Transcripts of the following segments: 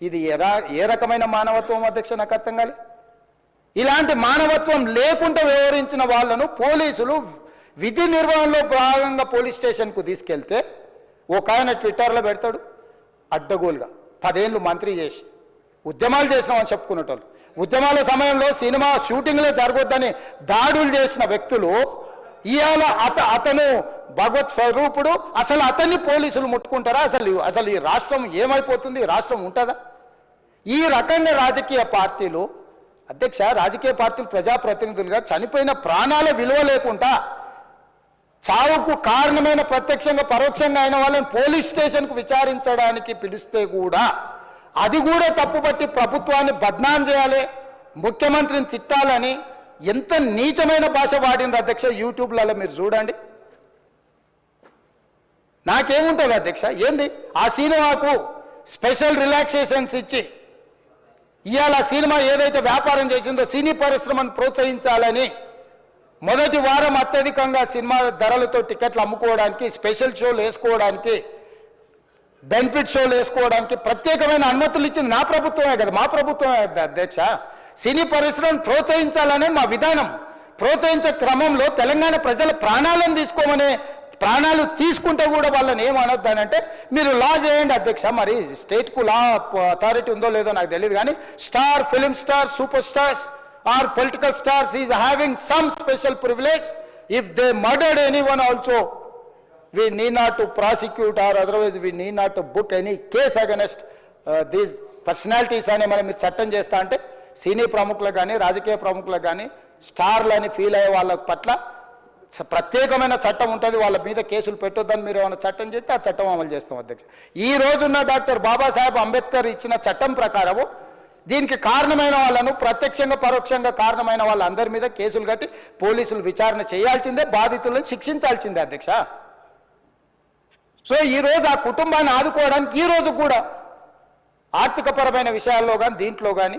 ఇది ఎరా ఏ రకమైన మానవత్వం అధ్యక్ష నాకు అర్థం కాలే ఇలాంటి మానవత్వం లేకుండా వ్యవహరించిన వాళ్ళను పోలీసులు విధి నిర్వహణలో భాగంగా పోలీస్ స్టేషన్కు తీసుకెళ్తే ఒక ఆయన ట్విట్టర్లో పెడతాడు అడ్డగోలుగా. పదేళ్ళు మంత్రి చేసి ఉద్యమాలు చేసినామని చెప్పుకునేటోళ్ళు. ఉద్యమాల సమయంలో సినిమా షూటింగ్లో జరగొద్దని దాడులు చేసిన వ్యక్తులు ఇవాళ అత అతను భగవత్ స్వరూపుడు అసలు అతన్ని పోలీసులు ముట్టుకుంటారా? అసలు అసలు ఈ రాష్ట్రం ఏమైపోతుంది? రాష్ట్రం ఉంటుందా? ఈ రకంగా రాజకీయ పార్టీలు అధ్యక్ష రాజకీయ పార్టీలు ప్రజాప్రతినిధులుగా చనిపోయిన ప్రాణాల విలువ లేకుండా చావుకు కారణమైన ప్రత్యక్షంగా పరోక్షంగా అయిన వాళ్ళని పోలీస్ స్టేషన్కు విచారించడానికి పిలిస్తే కూడా అది కూడా తప్పుపట్టి ప్రభుత్వాన్ని బద్నాం చేయాలి ముఖ్యమంత్రిని తిట్టాలని ఎంత నీచమైన భాష వాడిన అధ్యక్ష? యూట్యూబ్లలో మీరు చూడండి. నాకేముంటుంది అధ్యక్ష? ఏంది? ఆ సినిమాకు స్పెషల్ రిలాక్సేషన్స్ ఇచ్చి ఇవాళ ఆ సినిమా ఏదైతే వ్యాపారం చేసిందో సినీ పరిశ్రమను ప్రోత్సహించాలని మొదటి వారం అత్యధికంగా సినిమా ధరలతో టికెట్లు అమ్ముకోవడానికి స్పెషల్ షోలు వేసుకోవడానికి బెనిఫిట్ షోలు వేసుకోవడానికి ప్రత్యేకమైన అనుమతులు ఇచ్చింది నా ప్రభుత్వమే కదా? మా ప్రభుత్వమే కదా అధ్యక్ష? సినీ పరిశ్రమను ప్రోత్సహించాలనే మా విధానం. ప్రోత్సహించే క్రమంలో తెలంగాణ ప్రజల ప్రాణాలను తీసుకోమనే ప్రాణాలు తీసుకుంటే కూడా వాళ్ళని ఏమనొద్దానంటే మీరు లా చేయండి అధ్యక్ష మరి స్టేట్కు లా అథారిటీ ఉందో లేదో నాకు తెలియదు కానీ star film star super stars or political stars is having some special privilege. If they murdered any one also we need not to prosecute or otherwise we need not to book any case against uh, these personalities మనం మీరు చట్టం చేస్తా అంటే సినీ ప్రముఖులకు కానీ రాజకీయ ప్రముఖులకు కానీ స్టార్లు అని ఫీల్ అయ్యే వాళ్ళ పట్ల ప్రత్యేకమైన చట్టం ఉంటుంది. వాళ్ళ మీద కేసులు పెట్టొద్దని మీరు ఏమైనా చట్టం చేస్తే ఆ చట్టం అమలు చేస్తాం అధ్యక్ష. ఈ రోజున్న డాక్టర్ బాబాసాహెబ్ అంబేద్కర్ ఇచ్చిన చట్టం ప్రకారము దీనికి కారణమైన వాళ్ళను ప్రత్యక్షంగా పరోక్షంగా కారణమైన వాళ్ళందరి మీద కేసులు కట్టి పోలీసులు విచారణ చేయాల్సిందే బాధితులను శిక్షించాల్సిందే అధ్యక్ష. సో ఈ రోజు ఆ కుటుంబాన్ని ఆదుకోవడానికి ఈ రోజు కూడా ఆర్థికపరమైన విషయాల్లో కానీ దీంట్లో కానీ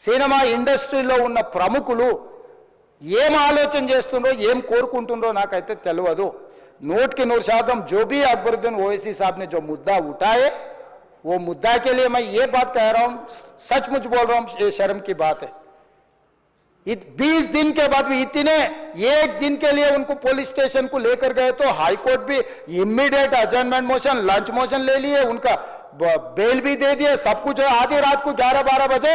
సినిమా ఇండస్ట్రీలో ఉన్న ప్రముఖులు ఏం ఆలోచన చేస్తుండ్రో ఏం కోరుకుంటుండ్రో నాకైతే తెలియదు नोट के नूर शादम जो भी अकबरुद्दीन ओवैसी साहब ने जो मुद्दा उठाए वो मुद्दा के लिए मैं ये बात कह रहा हूँ सचमुच बोल रहा हूँ ये शर्म की बात है बीस दिन के बाद भी इतने एक दिन के लिए उनको पुलिस स्टेशन को लेकर गए तो हाई कोर्ट भी immediate adjournment motion lunch motion ले लिए उनका ब- बेल भी दे दिए सब कुछ है आधी रात को 11 12 बजे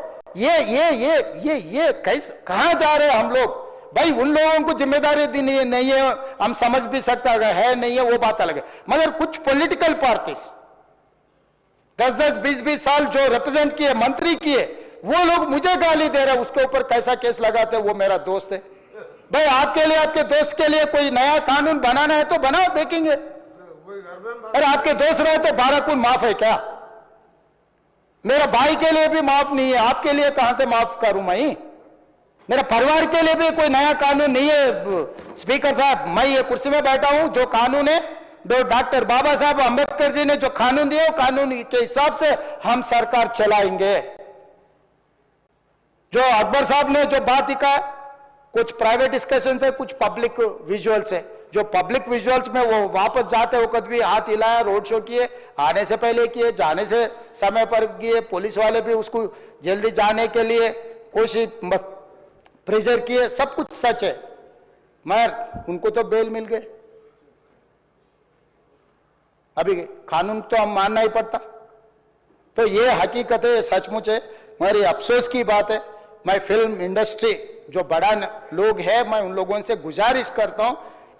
ये ये ये ये ये कैसे कहाँ जा रहे हम लोग? भाई उन लोगों को ज़िम्मेदारी दी नहीं है नहीं है हम समझ भी सकते अगर है नहीं है वो बात अलग है। मगर कुछ पॉलिटिकल पार्टीज़ दस दस बीस बीस साल जो रिप्रेजेंट किए मंत्री किए वो लोग मुझे गाली दे रहे उसके ऊपर कैसा केस लगाते हैं वो मेरा दोस्त है। भाई आपके लिए आपके दोस्त के लिए कोई नया कानून बनाना है तो बनाओ देखेंगे। अरे आपके दोस्त रहे तो बारह कुन माफ़ है क्या? मेरा भाई के लिए भी माफ़ नहीं है, आपके लिए कहाँ से माफ़ करूँ मैं? मेरा परिवार के लिए भी कोई नया कानून नहीं है, स्पीकर साहब, मैं ये कुर्सी में बैठा हूँ, जो कानून है, जो डॉक्टर बाबा साहब अंबेडकर जी ने जो कानून वो कानून के हिसाब से हम सरकार चलाएँगे। जो अकबर साहब ने जो बात दिखा, कुछ प्राइवेट डिस्कशन है, कुछ पब्लिक विजुअल्स है जो पब्लिक विजुअल्स में वो वापस जाते वक्त भी हाथ हिलाया रोड शो किए, आने से पहले किए, जाने से समय पर किए पुलिस वाले भी उसको जल्दी जाने के लिए कोशिश प्रेशर किए, सब कुछ सच है। मगर उनको तो बेल मिल गए। अभी कानून तो हम मानना ही पड़ता। तो ये हकीकत है सचमुच है। मगर ये अफसोस की बात है, मैं फ़िल्म इंडस्ट्री जो बड़ा लोग है, मैं उन लोगों से गुजारिश करता हूँ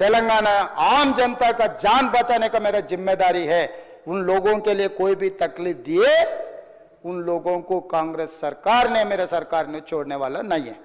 तेलंगाना आम जनता का जान बचाने का मेरा ज़िम्मेदारी है। उन लोगों के लिए कोई भी तकलीफ़ दिए, उन लोगों को कांग्रेस सरकार ने, मेरे सरकार ने छोड़ने वाला नहीं है।